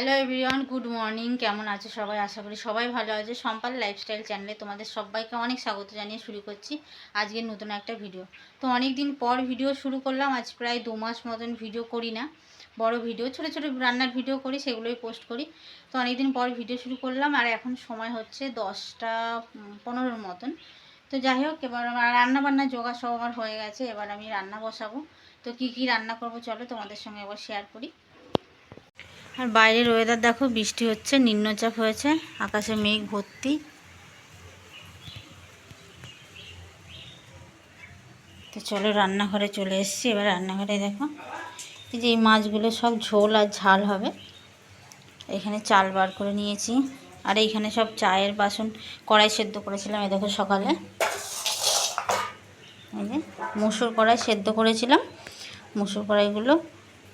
Hello everyone, good morning. কেমন আছে সবাই? আশা করি সবাই ভালো আছে। সম্পাল লাইফস্টাইল চ্যানেলে তোমাদের সবাইকে অনেক স্বাগত জানিয়ে শুরু করছি আজকের নতুন একটা ভিডিও। তো অনেক দিন পর ভিডিও শুরু করলাম, আজ প্রায় দু মাস মতন ভিডিও করি না। বড় ভিডিও, ছোটো ছোটো রান্নার ভিডিও করি, সেগুলোই পোস্ট করি। তো অনেক দিন পর ভিডিও শুরু করলাম, আর এখন সময় হচ্ছে দশটা পনেরোর মতন। তো যাই হোক, এবার আমার রান্না বান্না জোগাড় সব আমার হয়ে গেছে, এবার আমি রান্না বসাবো। তো কি কি রান্না করব চলো তোমাদের সঙ্গে এবার শেয়ার করি। আর বাইরের ওয়েদার দেখো, বৃষ্টি হচ্ছে, নিম্নচাপ হয়েছে, আকাশে মেঘ ভর্তি। তো চলো রান্নাঘরে চলে এসেছি, এবার রান্নাঘরে দেখো, এই যে এই মাছগুলো সব ঝোল আর ঝাল হবে। এখানে চাল বার করে নিয়েছি, আর এইখানে সব চায়ের বাসন কড়াই সেদ্ধ করেছিলাম, এই দেখো সকালে। এই যে মুসুর কড়াই সেদ্ধ করেছিলাম, মুসুর কড়াইগুলো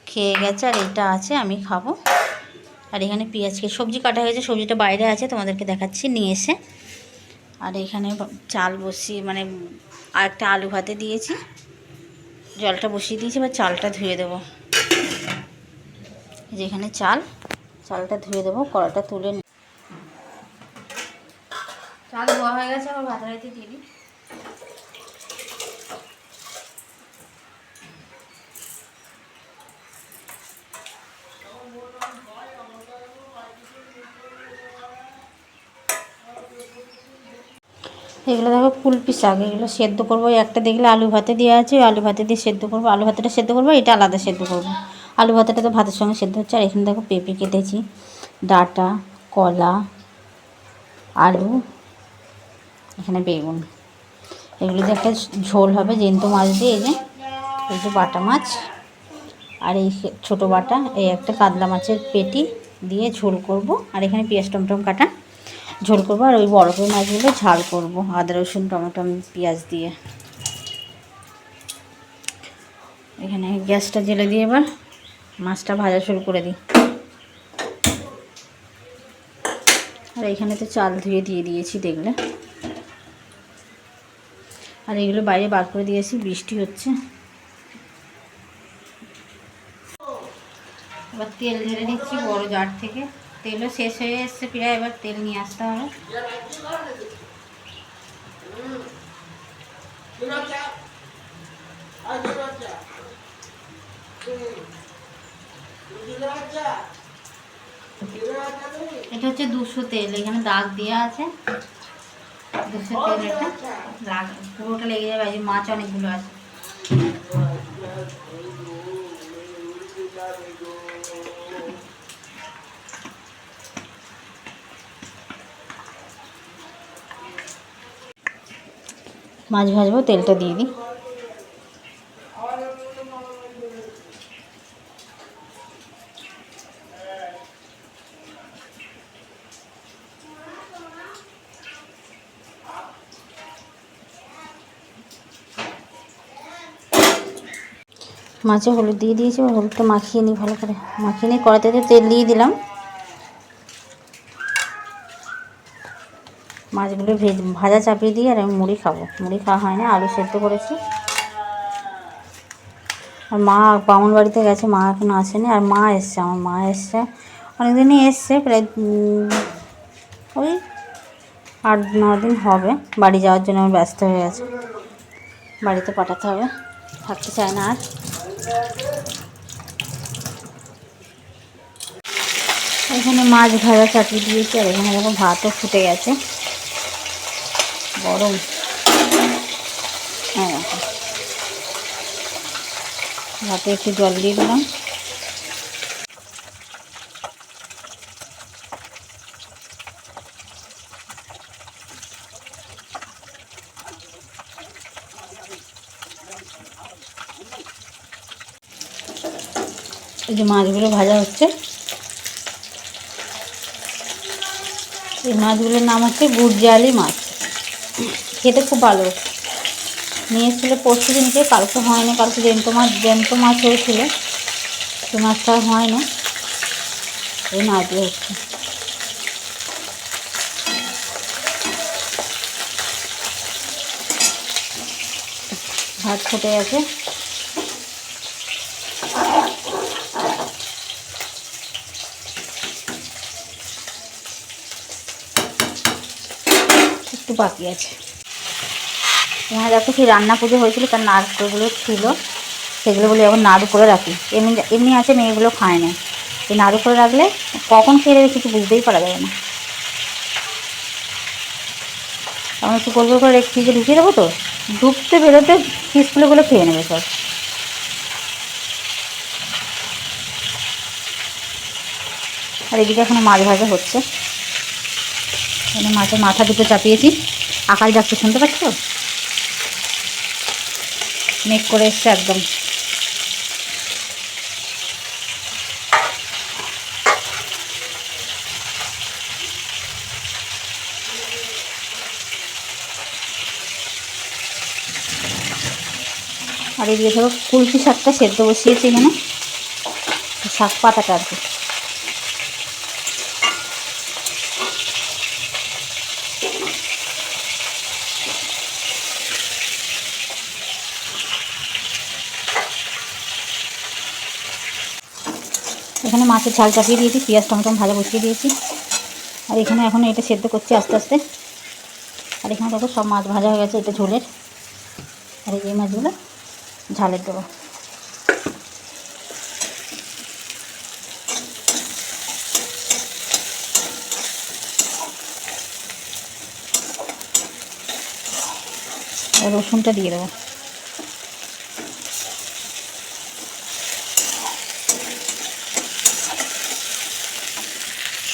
খেয়ে গেছে, আর এটা আছে, আমি খাব। আর এখানে পেঁয়াজকে সবজি কাটা হয়েছে, সবজিটা বাইরে আছে, তোমাদেরকে দেখাচ্ছি, নিয়ে এসে। আর এখানে চাল বসিয়ে মানে আর একটা আলু ভাতে দিয়েছি। জলটা বসিয়ে দিয়েছি, এবার চালটা ধুয়ে দেবো। এই যে এখানে চাল, চালটা ধুয়ে দেবো, কড়াটা তুলে চাল ধোয়া হয়ে গেছে, আবার ভাত রাইতে দিয়ে দিই। এগুলো দেখো কুলপি শাক এগুলো সেদ্ধ করব। একটা দেখলে আলু ভাতে দেওয়া আছে আলু ভাতে দিয়ে সেদ্ধ করব। আলু ভাতেটা সেদ্ধ করব, এটা আলাদা সেদ্ধ করব। আলু ভাতেটা তো ভাতের সঙ্গে সেদ্ধ হচ্ছে। আর এখানে দেখো পেঁপে কেটেছি, ডাটা, কলা, আলু, এখানে বেগুন। এগুলো দিয়ে একটা ঝোল হবে জ্যান্ত মাছ দিয়ে, এই যে এই যে বাটা মাছ। আর এই ছোটো বাটা, এই একটা কাতলা মাছের পেটি দিয়ে ঝোল করব। আর এখানে পেঁয়াজ টমটম কাটা। ঝোল করব আর ওই বড় করে মাছগুলো ঝাল করব। আদা, রসুন, টমেটো, পেঁয়াজ দিয়ে। এখানে গ্যাসটা জেলে দিয়ে এবার মাছটা ভাজা শুরু করে দিই। আর এখানে তো চাল ধুয়ে দিয়ে দিয়েছি দেখলে। আর এগুলো বাইরে বার করে দিয়েছি, বৃষ্টি হচ্ছে। এবার তেল ঢেলে দিচ্ছি বড় জার থেকে। তেলও শেষ হয়ে এসছে প্রায়, এবার তেল নিয়ে আসতে হবে। এটা হচ্ছে দুশো তেল, এখানে দাগ দেওয়া আছে। দুশো তেল এটা লাগ পুরোটা লেগে যাবে, এই মাছ অনেকগুলো আছে। মাছ ভাজবো, তেলটা দিয়ে দিই। মাছে হলুদ দিয়ে দিয়েছি হলুদটা মাখিয়ে নিই ভালো করে। মাখিয়ে নিই কড়াতে তেল দিয়ে দিলাম মাছগুলো ভেজ, ভাজা চাপিয়ে দিয়ে আর আমি মুড়ি খাব। মুড়ি খাওয়া হয় না, আলু সেদ্ধ করেছি। আর মা বামুন বাড়িতে গেছে, মা এখনও আসেনি, আর মা এসছে, আমার মা এসছে। অনেকদিনই এসছে, প্রায় ওই আট, ন দিন হবে, বাড়ি যাওয়ার জন্য আমি ব্যস্ত হয়ে গেছে। বাড়িতে পাঠাতে হবে, থাকতে চায় না আর। এখানে মাছ ভাজা চাপিয়ে দিয়েছি, আর এখানে দেখো ভাতও ফুটে গেছে। গরম। হ্যাঁ। ভাতে একটু জল দিয়ে দিলাম। এই যে মাছগুলো ভাজা হচ্ছে। এই মাছগুলোর নাম হচ্ছে গুড়জালি মাছ। খেতে খুব ভালো। নিয়ে এসেছিল পরশু দিনকে, কালকে হয় না, কালকে জ্যান্ত মাছ জ্যান্ত মাছ হয়েছিল। সে মাছটা হয় না। এই মাছ দিয়ে হচ্ছে। ভাত ফুটে গেছে। একটু বাকি আছে। এখানে দেখো সেই রান্না পুজো হয়েছিল, তার নাড়ুগুলো ছিল, সেগুলো বলে এখন নাড়ু করে রাখি। এমনি এমনি আছে, মেয়েগুলো খায় না। এই নাড়ু করে রাখলে কখন খেয়ে দেবে কিছু বুঝতেই পারা যাবে না। আমি একটু গোল গোল করে রেখে ফ্রিজে ঢুকিয়ে দেবো তো? ঢুকতে বেরোতে পিসগুলোগুলো খেয়ে নেবে সব। আর এদিকে এখনও মাছ ভাজা হচ্ছে। এখানে মাছের মাথা দুটো চাপিয়েছি। আকাশ যাচ্ছে শুনতে পাচ্ছ? মেঘ করে এসছে একদম। আর এদিকে ধরো কুলফি শাকটা সেদ্ধ বসিয়েছি এখানে। শাক পাতাটা আর কি। এখানে মাছের ঝাল চাপিয়ে দিয়েছি, পেঁয়াজ, টমেটো ভাজা বসিয়ে দিয়েছি। আর এখানে এখন এটা সেদ্ধ করছি আস্তে আস্তে। আর এখানে দেখো সব মাছ ভাজা হয়ে গেছে, এটা ঝোলের। আর এই মাছগুলো ঝালের দেবো। রসুনটা দিয়ে দেবো।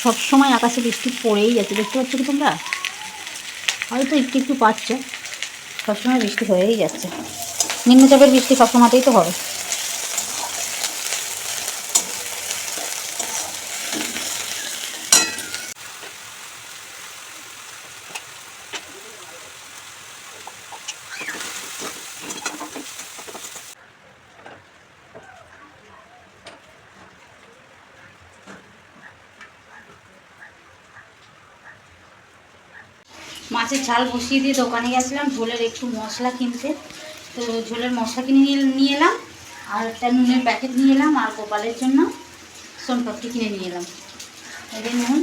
সব সময় আকাশে বৃষ্টি পড়েই যাচ্ছে। দেখতে পাচ্ছ কি তোমরা? হয়তো একটু একটু পাচ্ছ। সবসময় বৃষ্টি হয়েই যাচ্ছে। নিম্নচাপের বৃষ্টি সবসময়তেই তো হবে। মাছের ঝাল বসিয়ে দিয়ে দোকানে গেছিলাম, ঝোলের একটু মশলা কিনতে। তো ঝোলের মশলা কিনে নিয়ে নিয়ে এলাম, আর একটা নুনের প্যাকেট নিয়ে এলাম, আর গোপালের জন্য সোনপাপড়ি কিনে নিয়ে এলাম। যে নুন।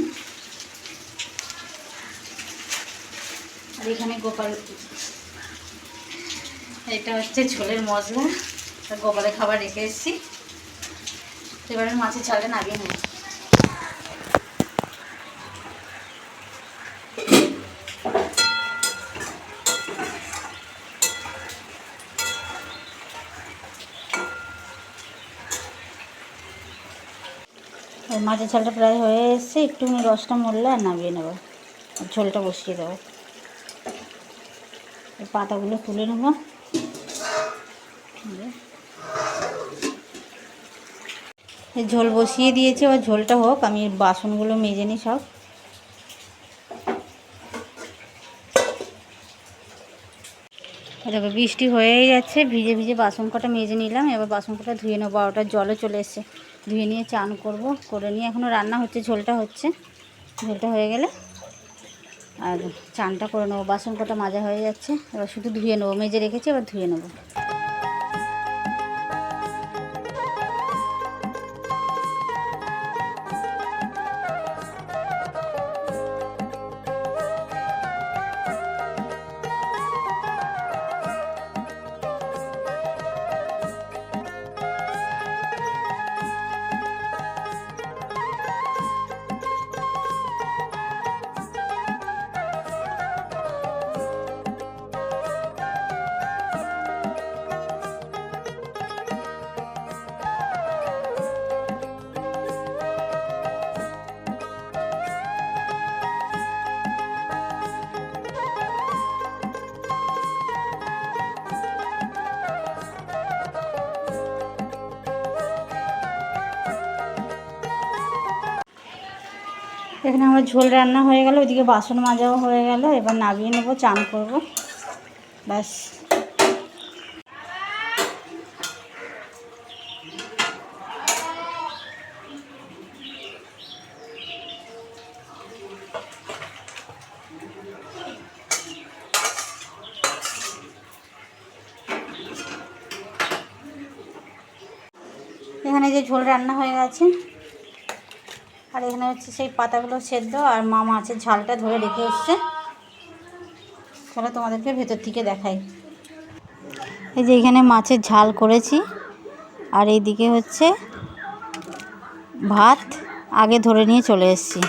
আর এখানে গোপাল এটা হচ্ছে ঝোলের মশলা। গোপালের খাবার রেখে এসেছি। এবারে মাছের ঝালটা নামিয়ে নেব। মাছের ঝালটা প্রায় হয়ে এসছে, একটুখানি রসটা মরলে আর নামিয়ে নেব। ঝোলটা বসিয়ে দেবো। পাতাগুলো তুলে নেব। ঝোল বসিয়ে দিয়েছি, এবার ঝোলটা হোক, আমি বাসনগুলো মেজে নিই সব। দেখো, বৃষ্টি হয়েই যাচ্ছে, ভিজে ভিজে বাসন কটা মেজে নিলাম, এবার বাসন কটা ধুয়ে নেব ওটা জলও চলে এসছে। ধুয়ে নিয়ে চান করব, করে নিয়ে এখনও রান্না হচ্ছে, ঝোলটা হচ্ছে। ঝোলটা হয়ে গেলে আর চানটা করে নেব, বাসন কটা মাজা হয়ে যাচ্ছে। এবার শুধু ধুয়ে নেব, মেজে রেখেছি, এবার ধুয়ে নেব। এখানে আমার ঝোল রান্না হয়ে গেল, ওইদিকে বাসন মাজাও হয়ে গেল, এবার নামিয়ে নেব, চান করব। ব্যাস। এখানে যে ঝোল রান্না হয়ে গেছে আর এখানে হচ্ছে সেই পাতাগুলো সেদ্ধ আর মা মাছের ঝালটা ধরে রেখে এসছে। চলো তোমাদেরকে ভেতর থেকে দেখাই। এই যে এখানে মাছের ঝাল করেছি। আর এইদিকে হচ্ছে ভাত আগে ধরে নিয়ে চলে এসেছি।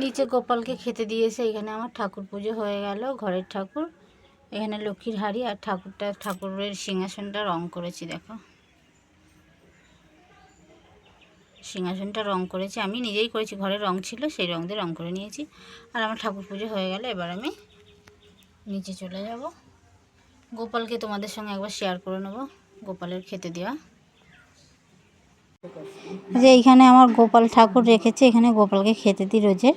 নিচে গোপালকে খেতে দিয়েছে এখানে আমার ঠাকুর পুজো হয়ে গেল, ঘরের ঠাকুর। এখানে লক্ষ্মীর হাড়ি আর ঠাকুরটা ঠাকুরের সিংহাসনটা রং করেছি, দেখো। সিংহাসনটা রং করেছি, আমি নিজেই করেছি, ঘরে রং ছিল, সেই রং দিয়ে রং করে নিয়েছি। আর আমার ঠাকুর পুজো হয়ে গেল এবার আমি নিচে চলে যাব। গোপালকে তোমাদের সঙ্গে একবার শেয়ার করে নেব, গোপালের খেতে দেওয়া। যে এইখানে আমার গোপাল ঠাকুর রেখেছে, এখানে গোপালকে খেতে দিই রোজের।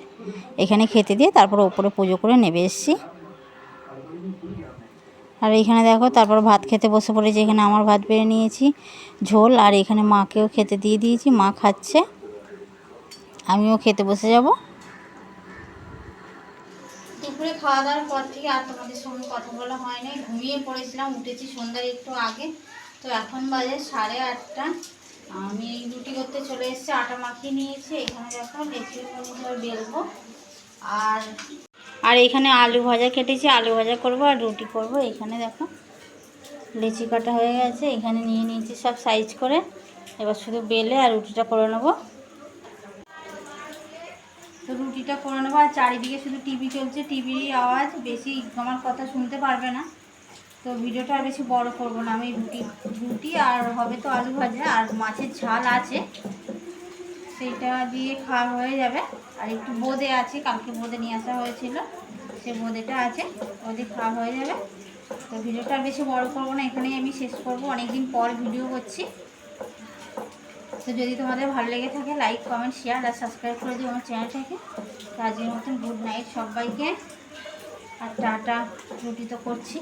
এখানে খেতে দিয়ে তারপর ওপরে পুজো করে নেবে এসছি। আর এখানে দেখো, তারপর ভাত খেতে বসে পড়েছি, এখানে আমার ভাত বেড়ে নিয়েছি, ঝোল, আর এখানে মাকেও খেতে দিয়ে দিয়েছি, মা খাচ্ছে। আমিও খেতে বসে যাব। দুপুরে খাওয়া দাওয়ার পর থেকে আর তোমাদের সঙ্গে কথা বলা হয় নাই, ঘুমিয়ে পড়েছিলাম, উঠেছি সন্ধ্যার একটু আগে। তো এখন বাজে সাড়ে আটটা। আমি রুটি করতে চলে এসেছি, আটা মাখিয়ে নিয়েছি, এখানে দেখো লেচি বেলবো। আর আর এখানে আলু ভাজা কেটেছি, আলু ভাজা করব আর রুটি করব। এখানে দেখো, লেচি কাটা হয়ে গেছে। এখানে নিয়ে নিয়েছি সব সাইজ করে। এবার শুধু বেলে আর রুটিটা করে নেব। তো রুটিটা করে নেব। আর চারিদিকে শুধু টিভি চলছে। টিভির আওয়াজ বেশি আমার কথা শুনতে পারবে না। তো ভিডিওটা আর বেশি বড় করব না। আমি রুটি রুটি আর হবে তো আলু ভাজা। আর মাছের ঝাল আছে। সেইটা দিয়ে খাওয়া হয়ে যাবে। আর একটু বোঁদে আছে, কালকে বোঁদে নিয়ে আসা হয়েছিল। সে বোঁদেটা আছে ওদের খাওয়া হয়ে যাবে। তো ভিডিওটা বেশি বড় করব না, এখানেই আমি শেষ করব। অনেকদিন পর ভিডিও করছি। তো যদি তোমাদের ভালো লেগে থাকে লাইক কমেন্ট শেয়ার আর সাবস্ক্রাইব করে দিও আমার চ্যানেলটাকে। তো আজকের মতন গুড নাইট সবাইকে। আর টাটা, রুটি তো করছি।